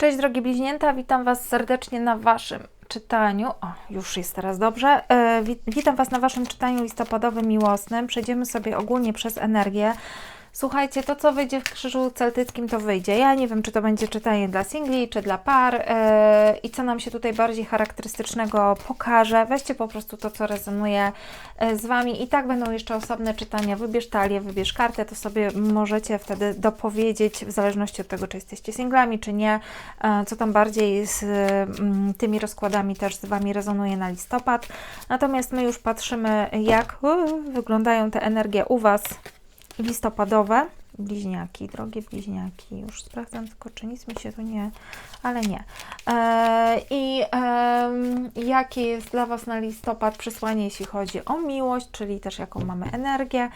Cześć drogie bliźnięta, witam Was serdecznie na Waszym czytaniu. O, już jest teraz dobrze. E, witam Was na Waszym czytaniu listopadowym miłosnym. Przejdziemy sobie ogólnie przez energię. Słuchajcie, to co wyjdzie w krzyżu celtyckim, to wyjdzie. Ja nie wiem, czy to będzie czytanie dla singli, czy dla par yy, i co nam się tutaj bardziej charakterystycznego pokaże. Weźcie po prostu to, co rezonuje e, z Wami i tak będą jeszcze osobne czytania. Wybierz talię, wybierz kartę, to sobie możecie wtedy dopowiedzieć, w zależności od tego, czy jesteście singlami, czy nie, yy, co tam bardziej z yy, tymi rozkładami też z Wami rezonuje na listopad. Natomiast my już patrzymy, jak wyglądają te energie u Was listopadowe bliźniaki, drogie bliźniaki. Już sprawdzam tylko, czy nic mi się tu nie, ale nie. E, I e, jakie jest dla Was na listopad przesłanie, jeśli chodzi o miłość, czyli też jaką mamy energię.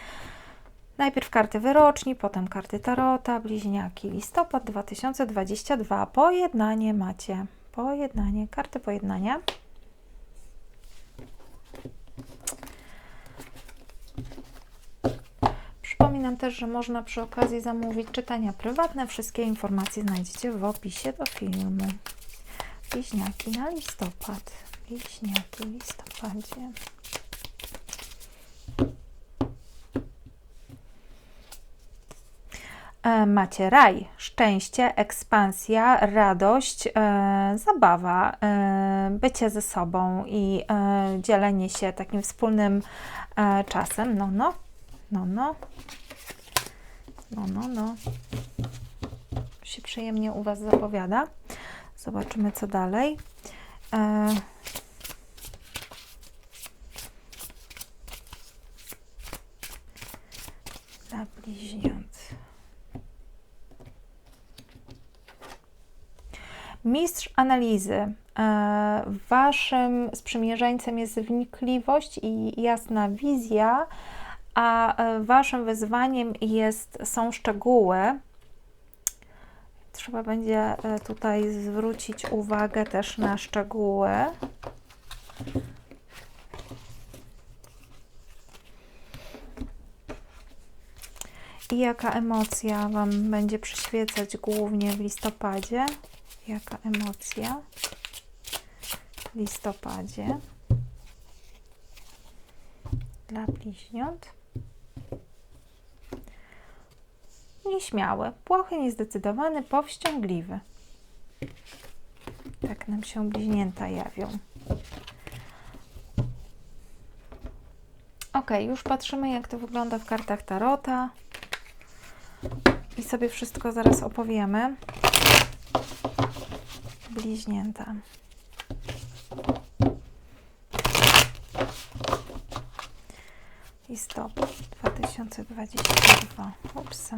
Najpierw karty wyroczni, potem karty tarota, bliźniaki, listopad 2022. Pojednanie macie. Pojednanie, karty pojednania. Przypominam też, że można przy okazji zamówić czytania prywatne. Wszystkie informacje znajdziecie w opisie do filmu. Bliźniaki na listopad. Bliźniaki w listopadzie. E, macie raj, szczęście, ekspansja, radość, e, zabawa, e, bycie ze sobą i e, dzielenie się takim wspólnym e, czasem. No, no, no, no. No, no, no. Się przyjemnie u Was zapowiada. Zobaczymy, co dalej. E... Dla bliźniąt. Mistrz analizy. E, waszym sprzymierzeńcem jest wnikliwość i jasna wizja a e, Waszym wyzwaniem jest, są szczegóły. Trzeba będzie e, tutaj zwrócić uwagę też na szczegóły. I jaka emocja Wam będzie przyświecać głównie w listopadzie? Jaka emocja w listopadzie dla bliźniąt? Nieśmiały, płochy, niezdecydowany, powściągliwy. Tak nam się bliźnięta jawią. Ok, już patrzymy, jak to wygląda w kartach Tarota. I sobie wszystko zaraz opowiemy. Bliźnięta. Listopad 2022. Ups.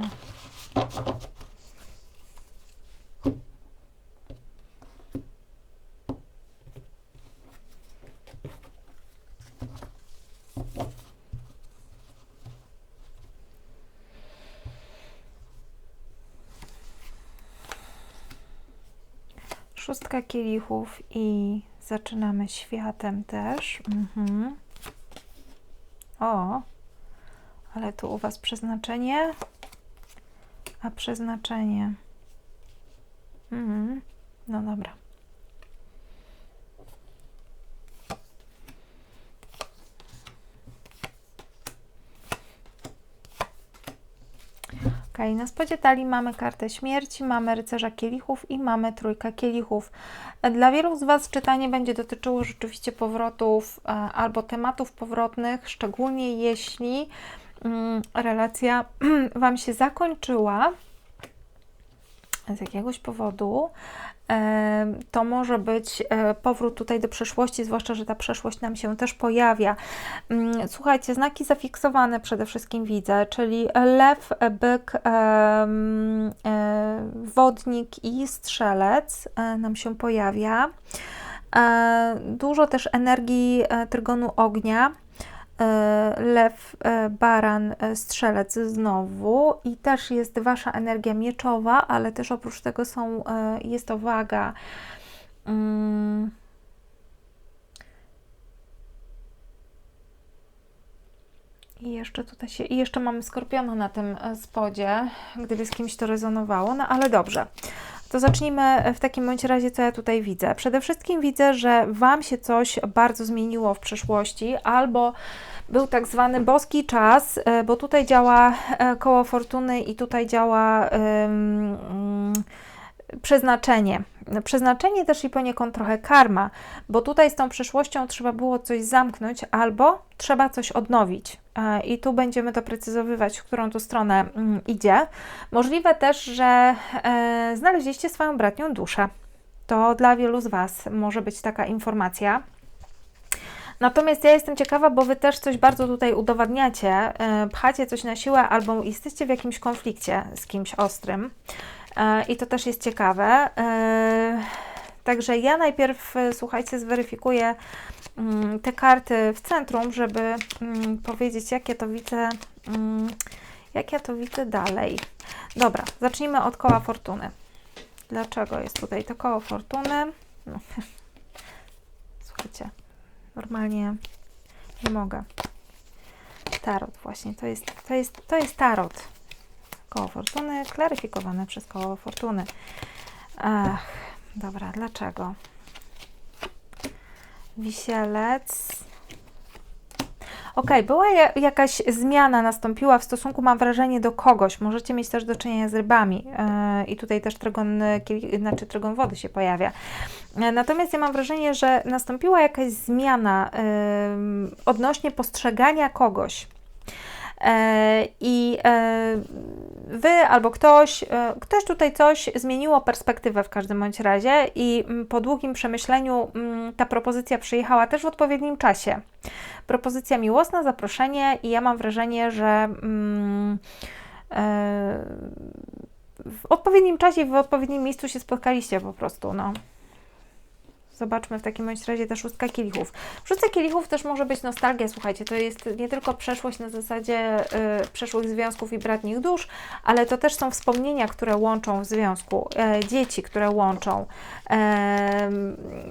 Szóstka kielichów i zaczynamy światem też. Mhm. O, ale tu u Was przeznaczenie, a przeznaczenie. Mhm. No dobra. Ok, na spodzie talii mamy kartę śmierci, mamy rycerza kielichów i mamy trójka kielichów. Dla wielu z Was czytanie będzie dotyczyło rzeczywiście powrotów e, albo tematów powrotnych, szczególnie jeśli relacja Wam się zakończyła z jakiegoś powodu, to może być e, powrót tutaj do przeszłości, zwłaszcza, że ta przeszłość nam się też pojawia. Mm, słuchajcie, znaki zafiksowane przede wszystkim widzę, czyli lew, byk, e, wodnik i strzelec e, nam się pojawia. Dużo też energii trygonu ognia lew, e, baran, e, strzelec znowu i też jest Wasza energia mieczowa, ale też oprócz tego są, jest to waga. Mm. I jeszcze tutaj się, i jeszcze mamy skorpiona na tym spodzie, gdyby z kimś to rezonowało, no ale dobrze. To zacznijmy w takim bądź razie, co ja tutaj widzę. Przede wszystkim widzę, że Wam się coś bardzo zmieniło w przeszłości, albo był tak zwany boski czas, e, bo tutaj działa e, koło fortuny i tutaj działa um, przeznaczenie. Przeznaczenie też i poniekąd trochę karma, bo tutaj z tą przeszłością trzeba było coś zamknąć albo trzeba coś odnowić. E, I tu będziemy to precyzowywać, w którą tu stronę mm, idzie. Możliwe też, że e, znaleźliście swoją bratnią duszę. To dla wielu z Was może być taka informacja. Natomiast ja jestem ciekawa, bo Wy też coś bardzo tutaj udowadniacie, e, pchacie coś na siłę albo jesteście w jakimś konflikcie z kimś ostrym. E, I to też jest ciekawe. E, także ja najpierw, słuchajcie, zweryfikuję mm, te karty w centrum, żeby mm, powiedzieć, jak ja to widzę, mm, jak ja to widzę dalej. Dobra, zacznijmy od koła fortuny. Dlaczego jest tutaj to koło fortuny? No. Słuchajcie, normalnie nie mogę. Tarot właśnie, to jest, to jest, to jest tarot. Koło fortuny, klaryfikowane przez koło fortuny. Ach, dobra, dlaczego? Wisielec. Ok, była jakaś zmiana nastąpiła w stosunku, mam wrażenie, do kogoś. Możecie mieć też do czynienia z rybami. Yy, I tutaj też trygon, znaczy trygon wody się pojawia. Yy, natomiast ja mam wrażenie, że nastąpiła jakaś zmiana yy, odnośnie postrzegania kogoś. E, I e, wy albo ktoś, e, ktoś tutaj coś zmieniło perspektywę w każdym bądź razie i mm, po długim przemyśleniu mm, ta propozycja przyjechała też w odpowiednim czasie. Propozycja miłosna, zaproszenie i ja mam wrażenie, że mm, w odpowiednim czasie w odpowiednim miejscu się spotkaliście po prostu, no. Zobaczmy w takim bądź razie ta szóstka kielichów. Szóstka kielichów też może być nostalgia, słuchajcie, to jest nie tylko przeszłość na zasadzie y, przeszłych związków i bratnich dusz, ale to też są wspomnienia, które łączą w związku, e, dzieci, które łączą,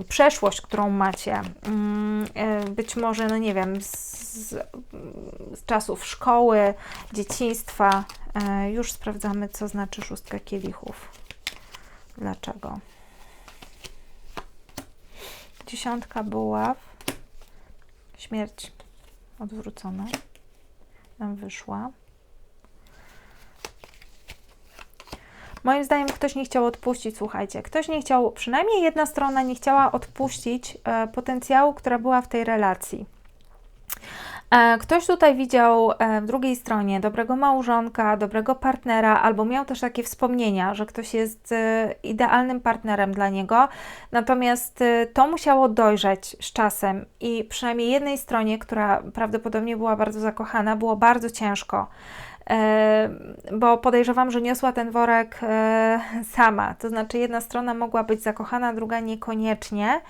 przeszłość, którą macie, mm, e, być może, no nie wiem, z, z czasów szkoły, dzieciństwa. E, już sprawdzamy, co znaczy szóstka kielichów. Dlaczego? Dziesiątka buław. Śmierć odwrócona nam wyszła. Moim zdaniem ktoś nie chciał odpuścić, słuchajcie, ktoś nie chciał, przynajmniej jedna strona nie chciała odpuścić e, potencjału, która była w tej relacji. E, ktoś tutaj widział e, w drugiej stronie dobrego małżonka, dobrego partnera, albo miał też takie wspomnienia, że ktoś jest e, idealnym partnerem dla niego, natomiast to musiało dojrzeć z czasem i przynajmniej jednej stronie, która prawdopodobnie była bardzo zakochana, było bardzo ciężko bo podejrzewam, że niosła ten worek sama. To znaczy, jedna strona mogła być zakochana, druga niekoniecznie.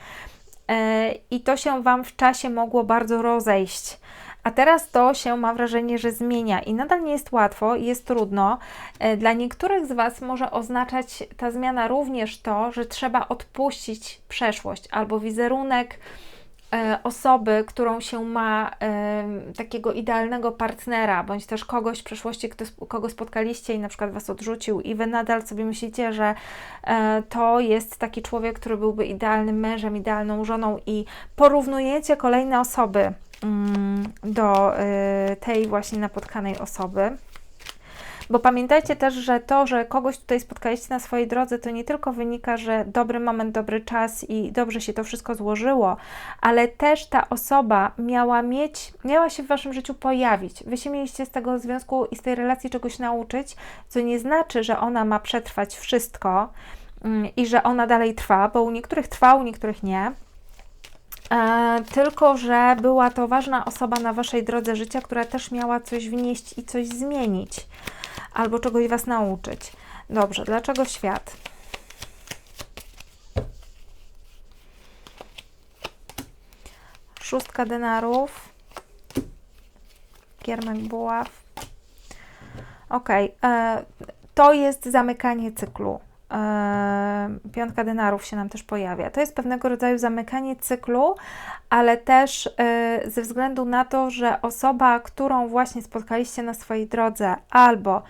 I to się Wam w czasie mogło bardzo rozejść. A teraz to się mam wrażenie, że zmienia i nadal nie jest łatwo, jest trudno. E, dla niektórych z Was może oznaczać ta zmiana również to, że trzeba odpuścić przeszłość albo wizerunek e, osoby, którą się ma e, takiego idealnego partnera, bądź też kogoś w przeszłości, kogo spotkaliście i na przykład Was odrzucił i Wy nadal sobie myślicie, że to jest taki człowiek, który byłby idealnym mężem, idealną żoną i porównujecie kolejne osoby do y, tej właśnie napotkanej osoby. Bo pamiętajcie też, że to, że kogoś tutaj spotkaliście na swojej drodze, to nie tylko wynika, że dobry moment, dobry czas i dobrze się to wszystko złożyło, ale też ta osoba miała mieć, miała się w waszym życiu pojawić. Wy się mieliście z tego związku i z tej relacji czegoś nauczyć, co nie znaczy, że ona ma przetrwać wszystko mm, i że ona dalej trwa, bo u niektórych trwa, u niektórych nie. E, tylko, że była to ważna osoba na Waszej drodze życia, która też miała coś wnieść i coś zmienić, albo czegoś Was nauczyć. Dobrze, dlaczego świat? Szóstka denarów, kiermek buław. Ok, e, to jest zamykanie cyklu piątka denarów się nam też pojawia. To jest pewnego rodzaju zamykanie cyklu, ale też e, ze względu na to, że osoba, którą właśnie spotkaliście na swojej drodze, albo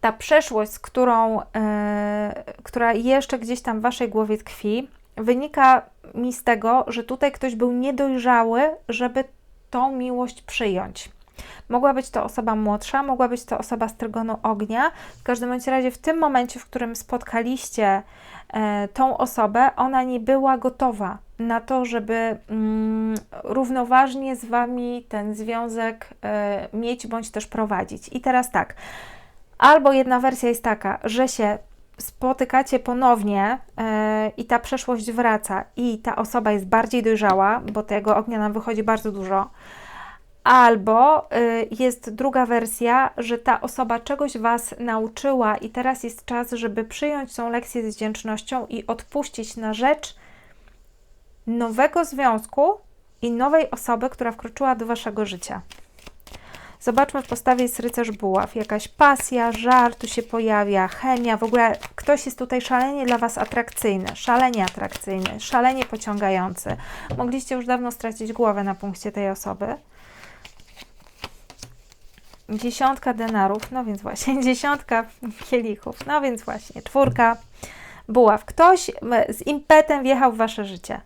ta przeszłość, z którą, e, która jeszcze gdzieś tam w waszej głowie tkwi, wynika mi z tego, że tutaj ktoś był niedojrzały, żeby tą miłość przyjąć. Mogła być to osoba młodsza, mogła być to osoba z trygonu ognia. W każdym bądź razie, w tym momencie, w którym spotkaliście e, tą osobę, ona nie była gotowa na to, żeby mm, równoważnie z wami ten związek e, mieć bądź też prowadzić. I teraz tak. Albo jedna wersja jest taka, że się spotykacie ponownie yy, i ta przeszłość wraca i ta osoba jest bardziej dojrzała, bo tego ognia nam wychodzi bardzo dużo. Albo y, jest druga wersja, że ta osoba czegoś Was nauczyła i teraz jest czas, żeby przyjąć tą lekcję z wdzięcznością i odpuścić na rzecz nowego związku i nowej osoby, która wkroczyła do Waszego życia. Zobaczmy, w postawie jest rycerz buław. Jakaś pasja, żar tu się pojawia, chemia. W ogóle ktoś jest tutaj szalenie dla Was atrakcyjny, szalenie atrakcyjny, szalenie pociągający. Mogliście już dawno stracić głowę na punkcie tej osoby. Dziesiątka denarów, no więc właśnie, dziesiątka kielichów, no więc właśnie, czwórka buław. Ktoś z impetem wjechał w Wasze życie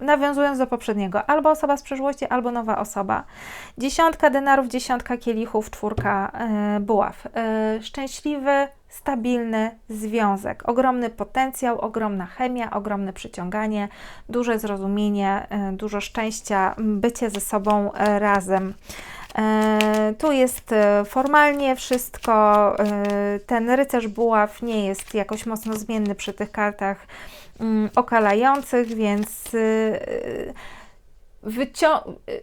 nawiązując do poprzedniego, albo osoba z przeszłości, albo nowa osoba. Dziesiątka denarów, dziesiątka kielichów, czwórka e, buław. E, szczęśliwy, stabilny związek, ogromny potencjał, ogromna chemia, ogromne przyciąganie, duże zrozumienie, e, dużo szczęścia, bycie ze sobą razem. Tu jest formalnie wszystko. Ten rycerz buław nie jest jakoś mocno zmienny przy tych kartach Mm, okalających, więc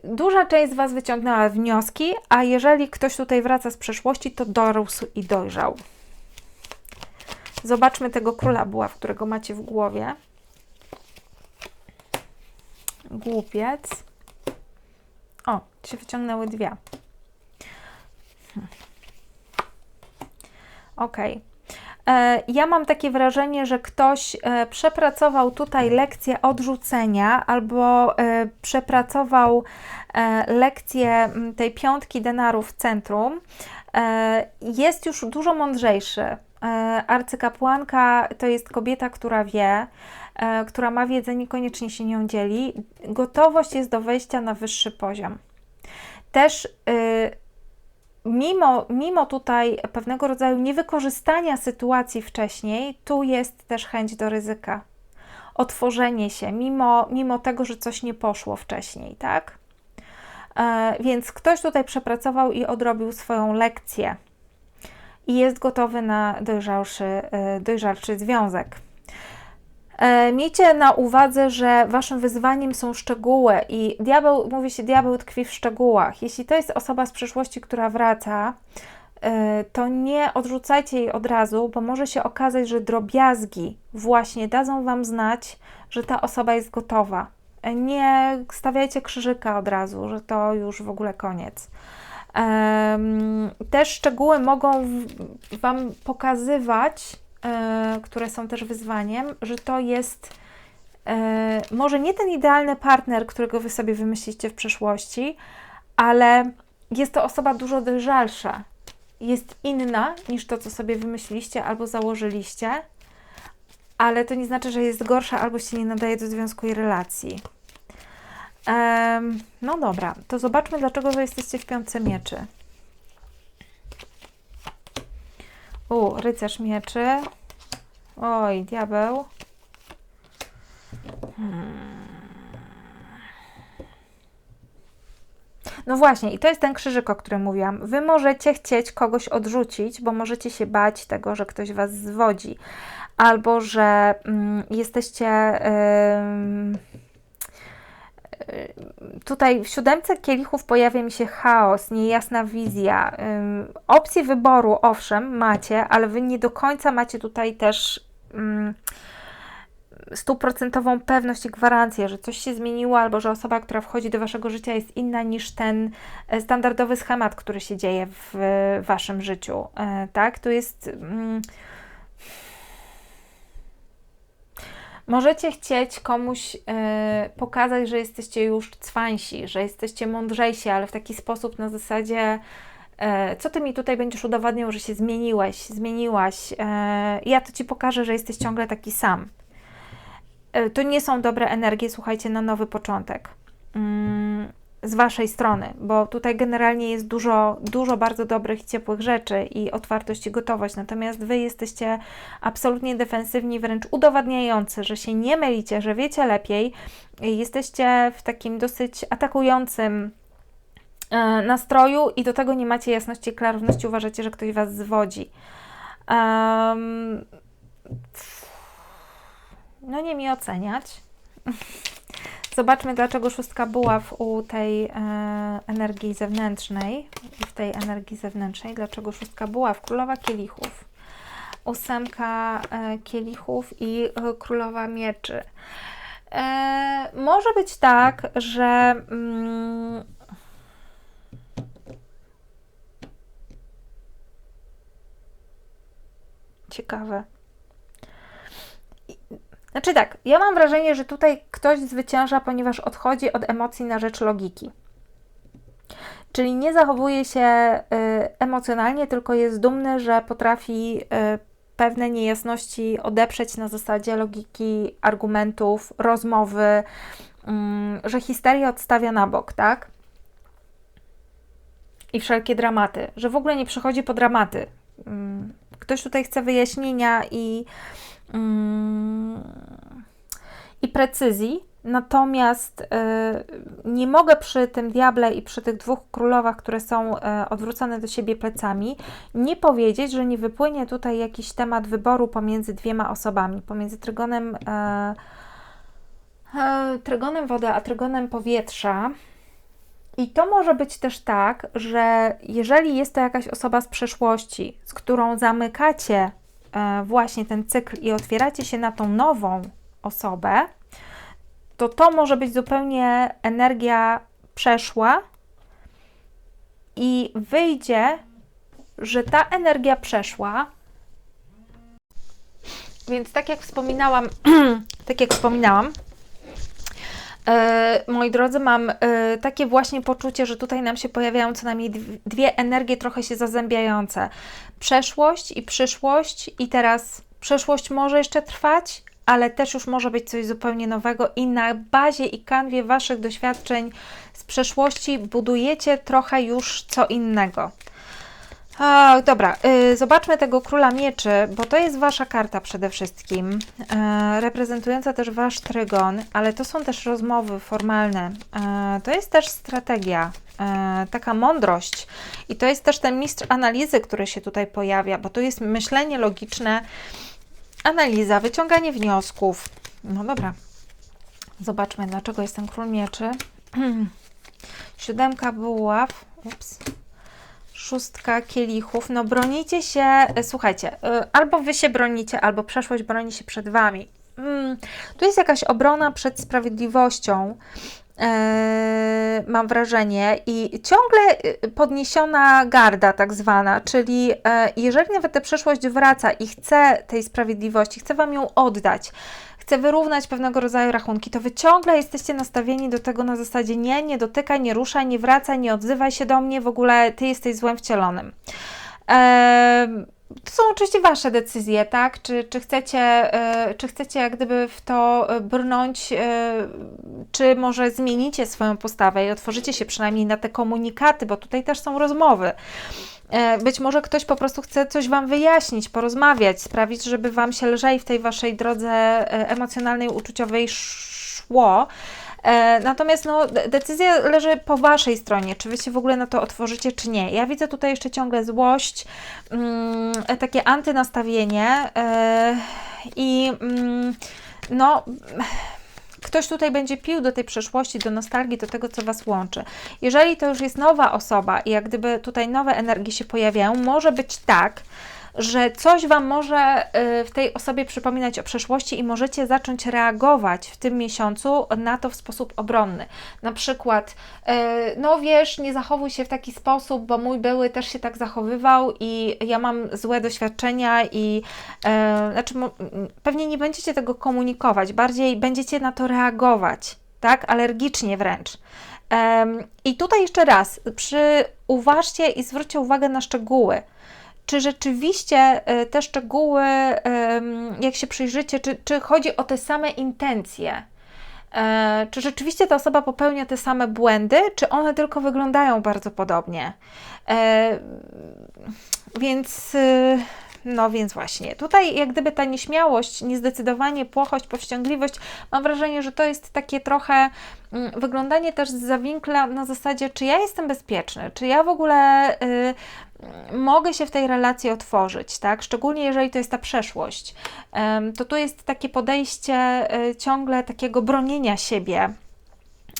duża część z Was wyciągnęła wnioski, a jeżeli ktoś tutaj wraca z przeszłości, to dorósł i dojrzał. Zobaczmy tego króla buław, którego macie w głowie. Głupiec. O, się wyciągnęły dwie. Hmm. Ok. E, ja mam takie wrażenie, że ktoś e, przepracował tutaj lekcję odrzucenia albo e, przepracował lekcję tej piątki denarów w centrum. Jest już dużo mądrzejszy. Arcykapłanka to jest kobieta, która wie, która ma wiedzę, niekoniecznie się nią dzieli. Gotowość jest do wejścia na wyższy poziom. Też mimo, mimo tutaj pewnego rodzaju niewykorzystania sytuacji wcześniej, tu jest też chęć do ryzyka. Otworzenie się, mimo, mimo tego, że coś nie poszło wcześniej, tak? E, więc ktoś tutaj przepracował i odrobił swoją lekcję i jest gotowy na dojrzalszy, e, dojrzalszy związek. E, miejcie na uwadze, że waszym wyzwaniem są szczegóły i diabeł, mówi się, diabeł tkwi w szczegółach. Jeśli to jest osoba z przeszłości, która wraca, e, to nie odrzucajcie jej od razu, bo może się okazać, że drobiazgi właśnie dadzą wam znać, że ta osoba jest gotowa. Nie stawiajcie krzyżyka od razu, że to już w ogóle koniec. Te szczegóły mogą Wam pokazywać, E, które są też wyzwaniem, że to jest e, może nie ten idealny partner, którego Wy sobie wymyślicie w przeszłości, ale jest to osoba dużo dojrzalsza. Jest inna niż to, co sobie wymyśliliście albo założyliście, ale to nie znaczy, że jest gorsza albo się nie nadaje do związku i relacji. No dobra, to zobaczmy, dlaczego Wy jesteście w piątce mieczy. U, rycerz mieczy. Oj, diabeł. Hmm. No właśnie, i to jest ten krzyżyk, o którym mówiłam. Wy możecie chcieć kogoś odrzucić, bo możecie się bać tego, że ktoś was zwodzi, albo że mm, jesteście. Yy, tutaj w siódemce kielichów pojawia mi się chaos, niejasna wizja. Opcje wyboru, owszem, macie, ale wy nie do końca macie tutaj też stuprocentową pewność i gwarancję, że coś się zmieniło, albo że osoba, która wchodzi do waszego życia, jest inna niż ten e, standardowy schemat, który się dzieje w waszym życiu. E, tak? To jest. Możecie chcieć komuś y, pokazać, że jesteście już cwańsi, że jesteście mądrzejsi, ale w taki sposób na zasadzie E, co ty mi tutaj będziesz udowadniał, że się zmieniłeś, zmieniłaś? E, ja to ci pokażę, że jesteś ciągle taki sam. To nie są dobre energie, słuchajcie, na nowy początek. Z waszej strony, bo tutaj generalnie jest dużo, dużo bardzo dobrych ciepłych rzeczy i otwartość i gotowość, natomiast wy jesteście absolutnie defensywni, wręcz udowadniający, że się nie mylicie, że wiecie lepiej, jesteście w takim dosyć atakującym e, nastroju i do tego nie macie jasności i klarowności, uważacie, że ktoś was zwodzi. Um, no nie mi oceniać. Zobaczmy, dlaczego szóstka buław u tej e, energii zewnętrznej, w tej energii zewnętrznej, dlaczego szóstka buław, królowa kielichów, ósemka e, kielichów i e, królowa mieczy. E, może być tak, że mm, ciekawe. Znaczy tak, ja mam wrażenie, że tutaj ktoś zwycięża, ponieważ odchodzi od emocji na rzecz logiki. Czyli nie zachowuje się y, emocjonalnie, tylko jest dumny, że potrafi y, pewne niejasności odeprzeć na zasadzie logiki, argumentów, rozmowy, y, że histerię odstawia na bok, tak? I wszelkie dramaty, że w ogóle nie przychodzi po dramaty. Mm, ktoś tutaj chce wyjaśnienia i i precyzji. Natomiast y, nie mogę przy tym diable i przy tych dwóch królowach, które są y, odwrócone do siebie plecami, nie powiedzieć, że nie wypłynie tutaj jakiś temat wyboru pomiędzy dwiema osobami, pomiędzy trygonem, trygonem wody a trygonem powietrza. I to może być też tak, że jeżeli jest to jakaś osoba z przeszłości, z którą zamykacie właśnie ten cykl i otwieracie się na tą nową osobę, to to może być zupełnie energia przeszła i wyjdzie, że ta energia przeszła. Więc tak jak wspominałam, tak jak wspominałam, E, moi drodzy, mam e, takie właśnie poczucie, że tutaj nam się pojawiają co najmniej dwie energie trochę się zazębiające. Przeszłość i przyszłość, i teraz przeszłość może jeszcze trwać, ale też już może być coś zupełnie nowego, i na bazie i kanwie Waszych doświadczeń z przeszłości budujecie trochę już co innego. Dobra, y, zobaczmy tego króla mieczy, bo to jest wasza karta przede wszystkim, e, reprezentująca też wasz trygon, ale to są też rozmowy formalne. E, to jest też strategia, e, taka mądrość i to jest też ten mistrz analizy, który się tutaj pojawia, bo to jest myślenie logiczne, analiza, wyciąganie wniosków. No dobra, zobaczmy, dlaczego jest ten król mieczy. Siódemka buław. Ups szóstka kielichów. No bronicie się, e, słuchajcie, e, albo wy się bronicie, albo przeszłość broni się przed wami. Hmm, tu jest jakaś obrona przed sprawiedliwością. Yy, mam wrażenie, i ciągle podniesiona garda, tak zwana, czyli yy, jeżeli nawet ta przeszłość wraca i chce tej sprawiedliwości, chce Wam ją oddać, chce wyrównać pewnego rodzaju rachunki, to wy ciągle jesteście nastawieni do tego na zasadzie nie, nie dotykaj, nie ruszaj, nie wracaj, nie odzywaj się do mnie, w ogóle ty jesteś złem wcielonym. Eee, to są oczywiście Wasze decyzje, tak? Czy, czy, chcecie, e, czy chcecie jak gdyby w to brnąć, e, czy może zmienicie swoją postawę i otworzycie się przynajmniej na te komunikaty, bo tutaj też są rozmowy. E, być może ktoś po prostu chce coś Wam wyjaśnić, porozmawiać, sprawić, żeby Wam się lżej w tej Waszej drodze e, emocjonalnej, uczuciowej szło. E, natomiast no, decyzja leży po Waszej stronie, czy Wy się w ogóle na to otworzycie, czy nie. Ja widzę tutaj jeszcze ciągle złość, mm, takie antynastawienie i mm, no ktoś tutaj będzie pił do tej przeszłości, do nostalgii, do tego, co Was łączy. Jeżeli to już jest nowa osoba i jak gdyby tutaj nowe energie się pojawiają, może być tak, że coś Wam może y, w tej osobie przypominać o przeszłości i możecie zacząć reagować w tym miesiącu na to w sposób obronny. Na przykład, y, no wiesz, nie zachowuj się w taki sposób, bo mój były też się tak zachowywał i ja mam złe doświadczenia i y, znaczy pewnie nie będziecie tego komunikować, bardziej będziecie na to reagować tak? Alergicznie wręcz. I tutaj jeszcze raz, przy, uważcie i zwróćcie uwagę na szczegóły. Czy rzeczywiście e, te szczegóły, jak się przyjrzycie, czy, czy chodzi o te same intencje? E, Czy rzeczywiście ta osoba popełnia te same błędy, czy one tylko wyglądają bardzo podobnie? E, Więc, y, no więc właśnie, tutaj jak gdyby ta nieśmiałość, niezdecydowanie, płochość, powściągliwość, mam wrażenie, że to jest takie trochę mm, wyglądanie też z zawinkla na zasadzie, czy ja jestem bezpieczny, czy ja w ogóle y, mogę się w tej relacji otworzyć, tak? Szczególnie jeżeli to jest ta przeszłość. Em, To tu jest takie podejście y, ciągle takiego bronienia siebie.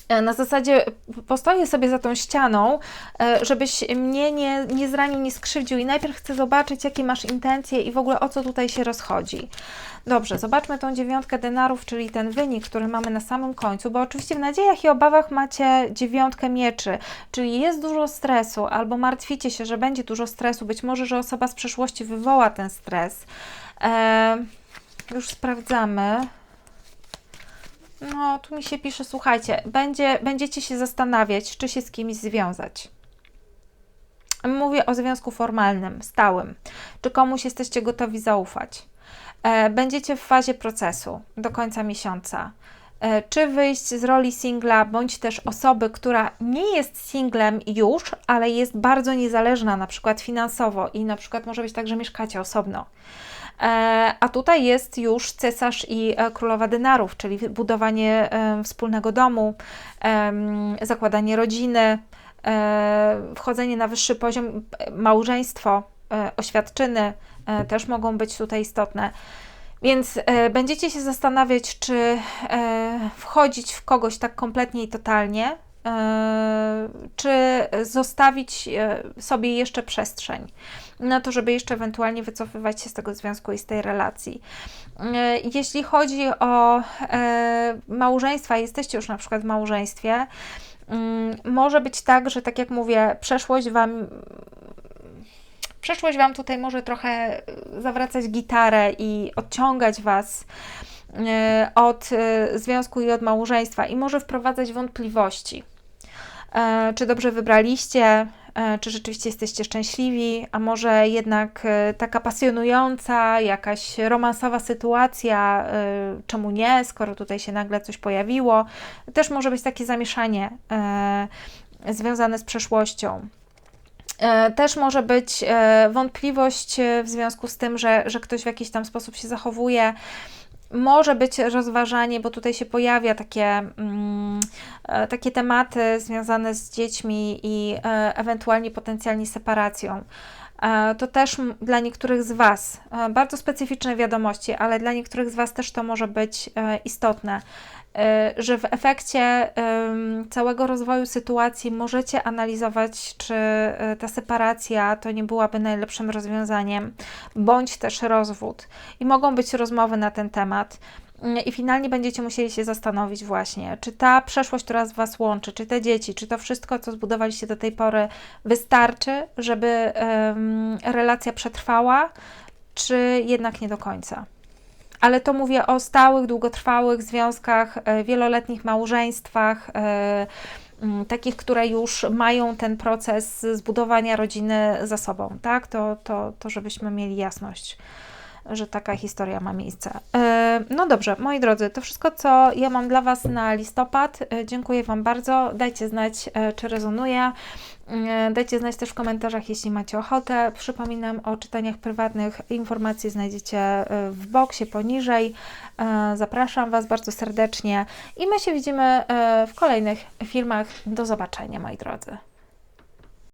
E, Na zasadzie postoję sobie za tą ścianą, e, żebyś mnie nie, nie zranił, nie skrzywdził i najpierw chcę zobaczyć, jakie masz intencje i w ogóle o co tutaj się rozchodzi. Dobrze, zobaczmy tą dziewiątkę denarów, czyli ten wynik, który mamy na samym końcu, bo oczywiście w nadziejach i obawach macie dziewiątkę mieczy, czyli jest dużo stresu, albo martwicie się, że będzie dużo stresu, być może, że osoba z przeszłości wywoła ten stres. E, już sprawdzamy. No, tu mi się pisze, słuchajcie, będzie, będziecie się zastanawiać, czy się z kimś związać. Mówię o związku formalnym, stałym. Czy komuś jesteście gotowi zaufać? E, Będziecie w fazie procesu do końca miesiąca. E, Czy wyjść z roli singla, bądź też osoby, która nie jest singlem już, ale jest bardzo niezależna, na przykład finansowo i na przykład może być tak, że mieszkacie osobno. E, A tutaj jest już cesarz i e, królowa denarów, czyli budowanie e, wspólnego domu, zakładanie rodziny, wchodzenie na wyższy poziom, małżeństwo, oświadczyny też mogą być tutaj istotne. Więc będziecie się zastanawiać, czy wchodzić w kogoś tak kompletnie i totalnie, czy zostawić e, sobie jeszcze przestrzeń na to, żeby jeszcze ewentualnie wycofywać się z tego związku i z tej relacji. E, Jeśli chodzi o e, małżeństwa, jesteście już na przykład w małżeństwie, mm, może być tak, że tak jak mówię, przeszłość Wam przeszłość Wam tutaj może trochę zawracać gitarę i odciągać Was od związku i od małżeństwa i może wprowadzać wątpliwości. E, Czy dobrze wybraliście? E, Czy rzeczywiście jesteście szczęśliwi? A może jednak e, taka pasjonująca, jakaś romansowa sytuacja, czemu nie, skoro tutaj się nagle coś pojawiło? Też może być takie zamieszanie związane z przeszłością. Też może być wątpliwość w związku z tym, że, że ktoś w jakiś tam sposób się zachowuje. Może być rozważanie, bo tutaj się pojawia takie, mm, e, takie tematy związane z dziećmi i e, ewentualnie potencjalnie separacją. E, To też dla niektórych z Was bardzo specyficzne wiadomości, ale dla niektórych z Was też to może być istotne, że w efekcie em, całego rozwoju sytuacji możecie analizować, czy e, ta separacja to nie byłaby najlepszym rozwiązaniem, bądź też rozwód. I mogą być rozmowy na ten temat. I finalnie będziecie musieli się zastanowić właśnie, czy ta przeszłość, która z Was łączy, czy te dzieci, czy to wszystko, co zbudowaliście do tej pory, wystarczy, żeby relacja przetrwała, czy jednak nie do końca. Ale to mówię o stałych, długotrwałych związkach, e, wieloletnich małżeństwach, e, mm, takich, które już mają ten proces zbudowania rodziny za sobą, tak? To, to, to żebyśmy mieli jasność że taka historia ma miejsce. E, No dobrze, moi drodzy, to wszystko, co ja mam dla Was na listopad. Dziękuję Wam bardzo. Dajcie znać, czy rezonuje. E, Dajcie znać też w komentarzach, jeśli macie ochotę. Przypominam o czytaniach prywatnych. Informacje znajdziecie e, w boksie poniżej. E, Zapraszam Was bardzo serdecznie i my się widzimy w kolejnych filmach. Do zobaczenia, moi drodzy.